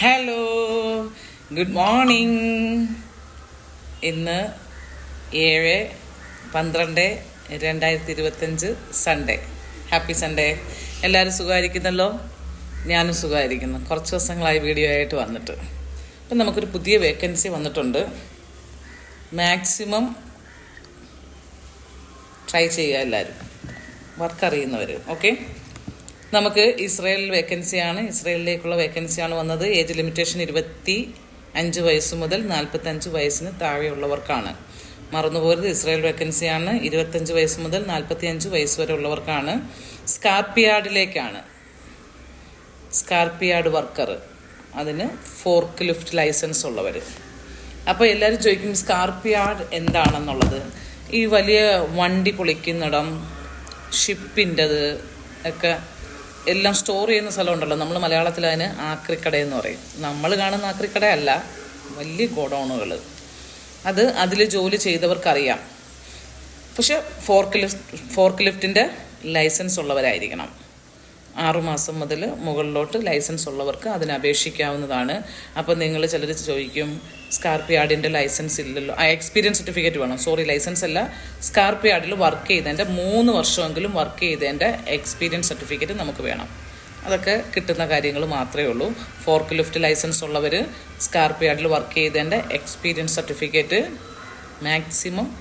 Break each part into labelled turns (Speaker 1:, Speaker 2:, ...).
Speaker 1: Hello good morning ഇന്ന് ഏഴ് പന്ത്രണ്ട് രണ്ടായിരത്തി ഇരുപത്തഞ്ച് സൺഡേ ഹാപ്പി സൺഡേ എല്ലാവരും സുഖമായിരിക്കുന്നല്ലോ? ഞാനും സുഖമായിരിക്കുന്നു. കുറച്ച് ദിവസങ്ങളായി വീഡിയോ ആയിട്ട് വന്നിട്ട്. അപ്പം നമുക്കൊരു പുതിയ വേക്കൻസി വന്നിട്ടുണ്ട്. മാക്സിമം ട്രൈ ചെയ്യുക എല്ലാവരും. വർക്ക് അറിയുന്നവർ ഓക്കെ നമുക്ക് ഇസ്രയേൽ വേക്കൻസിയാണ് ഇസ്രയേലിലേക്കുള്ള വേക്കൻസിയാണ് വന്നത്. ഏജ് ലിമിറ്റേഷൻ ഇരുപത്തി അഞ്ച് വയസ്സ് മുതൽ നാൽപ്പത്തഞ്ച് വയസ്സിന് താഴെയുള്ളവർക്കാണ്. മറന്നുപോകരുത് ഇസ്രയേൽ വേക്കൻസിയാണ്. ഇരുപത്തഞ്ച് വയസ്സ് മുതൽ നാൽപ്പത്തി അഞ്ച് വയസ്സ് വരെ ഉള്ളവർക്കാണ്. സ്കാർപ്പിയാർഡിലേക്കാണ് സ്കാർപ്പിയാർഡ് വർക്കർ അതിന് ഫോർക്ക് ലിഫ്റ്റ് ലൈസൻസ് ഉള്ളവർ അപ്പോൾ എല്ലാവരും ചോദിക്കും സ്കാർപ്പിയാർഡ് എന്താണെന്നുള്ളത്? ഈ വലിയ വണ്ടി പൊളിക്കുന്നിടം ഷിപ്പിന്റെത് ഒക്കെ എല്ലാം സ്റ്റോർ ചെയ്യുന്ന സ്ഥലമുണ്ടല്ലോ. നമ്മൾ മലയാളത്തിൽ അതിന് ആക്രിക്കട എന്ന് പറയും. നമ്മൾ കാണുന്ന ആക്രിക്കട അല്ല വലിയ ഗോഡൗണുകൾ അത് അതിൽ ജോലി ചെയ്തവർക്കറിയാം. പക്ഷെ ഫോർക്ക് ലിഫ്റ്റ് ഫോർക്ക് ലിഫ്റ്റിന്റെ ലൈസൻസ് ഉള്ളവരായിരിക്കണം. ആറുമാസം മുതൽ മുകളിലോട്ട് ലൈസൻസ് ഉള്ളവർക്ക് അതിന് അപേക്ഷിക്കാവുന്നതാണ്. അപ്പോൾ നിങ്ങൾ ചിലർ ചോദിക്കും സ്കാർപ്പിയാർഡിന്റെ ലൈസൻസ് ഇല്ലല്ലോ. എക്സ്പീരിയൻസ് സർട്ടിഫിക്കറ്റ് വേണം. സോറി ലൈസൻസ് അല്ല. സ്കാർപ്പിയാർഡിൽ വർക്ക് ചെയ്തതിന്റെ മൂന്ന് വർഷമെങ്കിലും വർക്ക് ചെയ്തതിന്റെ എക്സ്പീരിയൻസ് സർട്ടിഫിക്കറ്റ് നമുക്ക് വേണം. അതൊക്കെ കിട്ടുന്ന കാര്യങ്ങൾ മാത്രമേ ഉള്ളൂ. ഫോർക്ക് ലിഫ്റ്റ് ലൈസൻസ് ഉള്ളവർ സ്കാർപ്പിയാർഡിൽ വർക്ക് ചെയ്തതിന്റെ എക്സ്പീരിയൻസ് സർട്ടിഫിക്കറ്റ് മാക്സിമം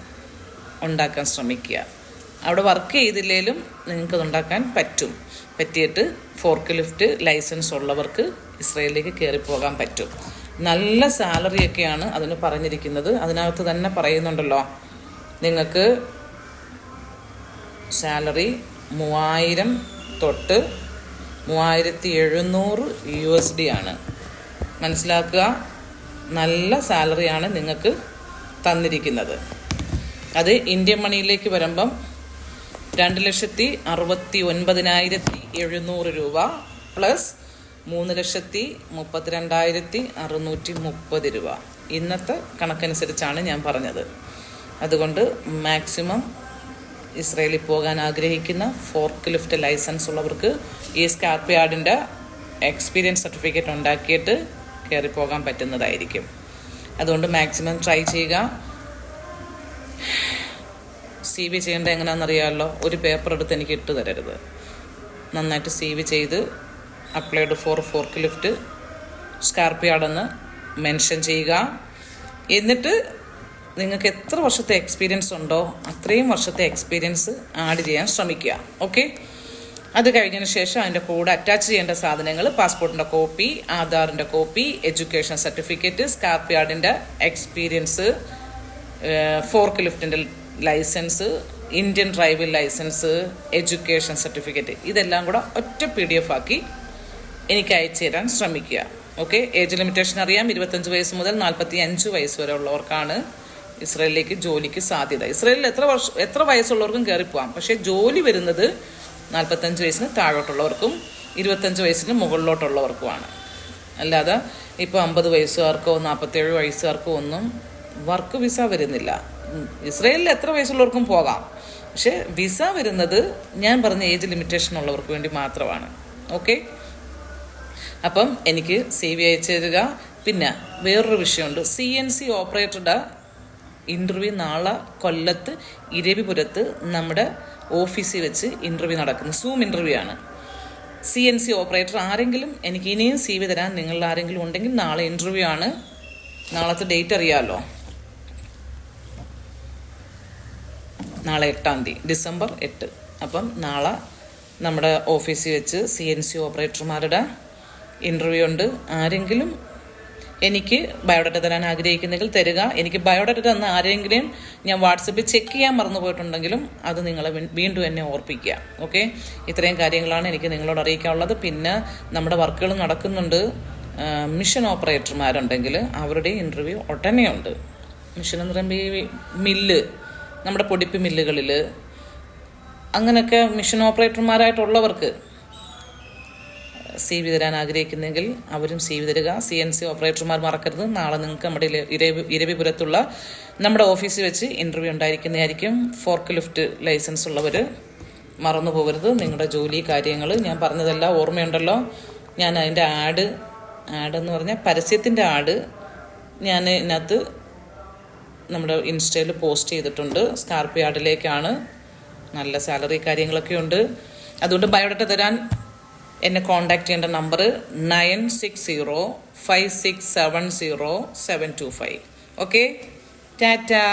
Speaker 1: ഉണ്ടാക്കാൻ ശ്രമിക്കുക. അവിടെ വർക്ക് ചെയ്തില്ലെങ്കിലും നിങ്ങൾക്ക് ഉണ്ടാക്കാൻ പറ്റും. പറ്റിയിട്ട് ഫോർക്ക് ലിഫ്റ്റ് ലൈസൻസ് ഉള്ളവർക്ക് ഇസ്രയേലിലേക്ക് കയറിപ്പോകാൻ പറ്റും. നല്ല സാലറിയൊക്കെയാണ് അതിന് പറഞ്ഞിരിക്കുന്നത്. അതിനകത്ത് തന്നെ പറയുന്നുണ്ടല്ലോ നിങ്ങൾക്ക് സാലറി മൂവായിരം തൊട്ട് മൂവായിരത്തി എഴുന്നൂറ് യു എസ് ഡി ആണ്. മനസ്സിലാക്കുക നല്ല സാലറിയാണ് നിങ്ങൾക്ക് തന്നിരിക്കുന്നത്. അത് ഇന്ത്യൻ മണിയിലേക്ക് വരുമ്പം രണ്ട് ലക്ഷത്തി അറുപത്തി ഒൻപതിനായിരത്തി എഴുന്നൂറ് രൂപ പ്ലസ് മൂന്ന് ലക്ഷത്തി മുപ്പത്തിരണ്ടായിരത്തി അറുന്നൂറ്റി മുപ്പത് രൂപ. ഇന്നത്തെ കണക്കനുസരിച്ചാണ് ഞാൻ പറഞ്ഞത്. അതുകൊണ്ട് മാക്സിമം ഇസ്രയേലിൽ പോകാൻ ആഗ്രഹിക്കുന്ന ഫോർക്ക് ലിഫ്റ്റ് ലൈസൻസ് ഉള്ളവർക്ക് ഈ സ്കാർപ്പിയാർഡിന്റെ എക്സ്പീരിയൻസ് സർട്ടിഫിക്കറ്റ് ഉണ്ടാക്കിയിട്ട് കയറി പോകാൻ പറ്റുന്നതായിരിക്കും. അതുകൊണ്ട് മാക്സിമം ട്രൈ ചെയ്യുക. വി ചെയ്യേണ്ടത് എങ്ങനെയാണെന്നറിയാമല്ലോ? ഒരു പേപ്പർ എടുത്ത് എനിക്ക് ഇട്ട് തരരുത്. നന്നായിട്ട് സി വി ചെയ്ത് അപ്ലൈഡ് ഫോർ ഫോർക്ക് ലിഫ്റ്റ് സ്കാർപ്പിയാടെന്ന് മെൻഷൻ ചെയ്യുക. എന്നിട്ട് നിങ്ങൾക്ക് എത്ര വർഷത്തെ എക്സ്പീരിയൻസ് ഉണ്ടോ അത്രയും വർഷത്തെ എക്സ്പീരിയൻസ് ആഡ് ചെയ്യാൻ ശ്രമിക്കുക. ഓക്കെ അത് കഴിഞ്ഞതിന് ശേഷം അതിന്റെ കൂടെ അറ്റാച്ച് ചെയ്യേണ്ട സാധനങ്ങൾ പാസ്പോർട്ടിന്റെ കോപ്പി ആധാറിന്റെ കോപ്പി എഡ്യൂക്കേഷൻ സർട്ടിഫിക്കറ്റ് സ്കാർപ്പിയാർഡിന്റെ experience fork ലിഫ്റ്റിന്റെ licence Indian driving licence education certificate ഇതെല്ലാം കൂടെ ഒറ്റ പി ഡി എഫ് ആക്കി എനിക്ക് അയച്ചു തരാൻ ശ്രമിക്കുക. ഓക്കെ ഏജ് ലിമിറ്റേഷൻ അറിയാം. ഇരുപത്തഞ്ച് വയസ്സ് മുതൽ നാൽപ്പത്തി അഞ്ച് വയസ്സ് വരെ ഉള്ളവർക്കാണ് ഇസ്രയേലിലേക്ക് ജോലിക്ക് സാധ്യത. ഇസ്രയേലിൽ എത്ര വർഷം എത്ര വയസ്സുള്ളവർക്കും കയറിപ്പോവാം. പക്ഷേ ജോലി വരുന്നത് നാൽപ്പത്തഞ്ച് വയസ്സിന് താഴോട്ടുള്ളവർക്കും ഇരുപത്തഞ്ച് വയസ്സിന് മുകളിലോട്ടുള്ളവർക്കുമാണ്. അല്ലാതെ ഇപ്പോൾ അമ്പത് വയസ്സുകാർക്കോ നാൽപ്പത്തേഴ് വയസ്സുകാർക്കോ ഒന്നും വർക്ക് വിസ വരുന്നില്ല. ഇസ്രയേലിൽ എത്ര വയസ്സുള്ളവർക്കും പോകാം. പക്ഷേ വിസ വരുന്നത് ഞാൻ പറഞ്ഞ ഏജ് ലിമിറ്റേഷൻ ഉള്ളവർക്ക് വേണ്ടി മാത്രമാണ്. ഓക്കെ? അപ്പം എനിക്ക് സി വി അയച്ചു തരിക. പിന്നെ വേറൊരു വിഷയമുണ്ട്. സി എൻ സി ഓപ്പറേറ്ററുടെ ഇന്റർവ്യൂ നാളെ കൊല്ലത്ത് ഇരവിപുരത്ത് നമ്മുടെ ഓഫീസിൽ വെച്ച് ഇന്റർവ്യൂ നടക്കുന്നു. സൂം ഇന്റർവ്യൂ ആണ്. സി എൻ സി ഓപ്പറേറ്റർ ആരെങ്കിലും എനിക്ക് ഇനിയും സി വി തരാൻ നിങ്ങളിൽ ആരെങ്കിലും ഉണ്ടെങ്കിൽ നാളെ ഇന്റർവ്യൂ ആണ്. നാളത്തെ ഡേറ്റ് അറിയാമല്ലോ നാളെ എട്ടാം തീയതി ഡിസംബർ എട്ട്. അപ്പം നാളെ നമ്മുടെ ഓഫീസിൽ വെച്ച് സി എൻ സി ഓപ്പറേറ്റർമാരുടെ ഇന്റർവ്യൂ ഉണ്ട്. ആരെങ്കിലും എനിക്ക് ബയോഡാറ്റ തരാൻ ആഗ്രഹിക്കുന്നെങ്കിൽ തരിക. എനിക്ക് ബയോഡാറ്റ തന്ന ആരെങ്കിലും ഞാൻ വാട്സപ്പിൽ ചെക്ക് ചെയ്യാൻ മറന്നു പോയിട്ടുണ്ടെങ്കിലും അത് നിങ്ങൾ വീണ്ടും എന്നെ ഓർപ്പിക്കുക. ഓക്കെ? ഇത്രയും കാര്യങ്ങളാണ് എനിക്ക് നിങ്ങളോട് അറിയിക്കാനുള്ളത്. പിന്നെ നമ്മുടെ വർക്കുകൾ നടക്കുന്നുണ്ട്. മിഷൻ ഓപ്പറേറ്റർമാരുണ്ടെങ്കിൽ അവരുടെ ഇന്റർവ്യൂ ഉടനെയുണ്ട്. മിഷൻ എന്ന് പറയുമ്പോൾ ഈ മില്ല് നമ്മുടെ പൊടിപ്പ് മില്ലുകളിൽ അങ്ങനെയൊക്കെ മിഷൻ ഓപ്പറേറ്റർമാരായിട്ടുള്ളവർക്ക് സി വി തരാൻ ആഗ്രഹിക്കുന്നെങ്കിൽ അവരും സി വി തരിക. സി എൻ സി ഓപ്പറേറ്റർമാർ മറക്കരുത്. നാളെ നിങ്ങൾക്ക് നമ്മുടെ ഇരവി ഇരവിപുരത്തുള്ള നമ്മുടെ ഓഫീസിൽ വെച്ച് ഇന്റർവ്യൂ ഉണ്ടായിരിക്കുന്നതായിരിക്കും. ഫോർക്ക് ലിഫ്റ്റ് ലൈസൻസ് ഉള്ളവർ മറന്നു പോകരുത്. നിങ്ങളുടെ ജോലി കാര്യങ്ങൾ ഞാൻ പറഞ്ഞതെല്ലാം ഓർമ്മയുണ്ടല്ലോ. ഞാൻ അതിന്റെ ആഡ് ആഡെന്ന് പറഞ്ഞാൽ പരസ്യത്തിന്റെ ആഡ് ഞാൻ ഇതിനകത്ത് നമ്മുടെ ഇൻസ്റ്റയിൽ പോസ്റ്റ് ചെയ്തിട്ടുണ്ട്. സ്കാർപ്പി യാർഡിലേക്കാണ് നല്ല സാലറി കാര്യങ്ങളൊക്കെ ഉണ്ട്. അതുകൊണ്ട് ബയോഡാറ്റ തരാൻ എന്നെ കോൺടാക്ട് ചെയ്യേണ്ട number nine six zero five six seven zero seven two five. Okay? Tata.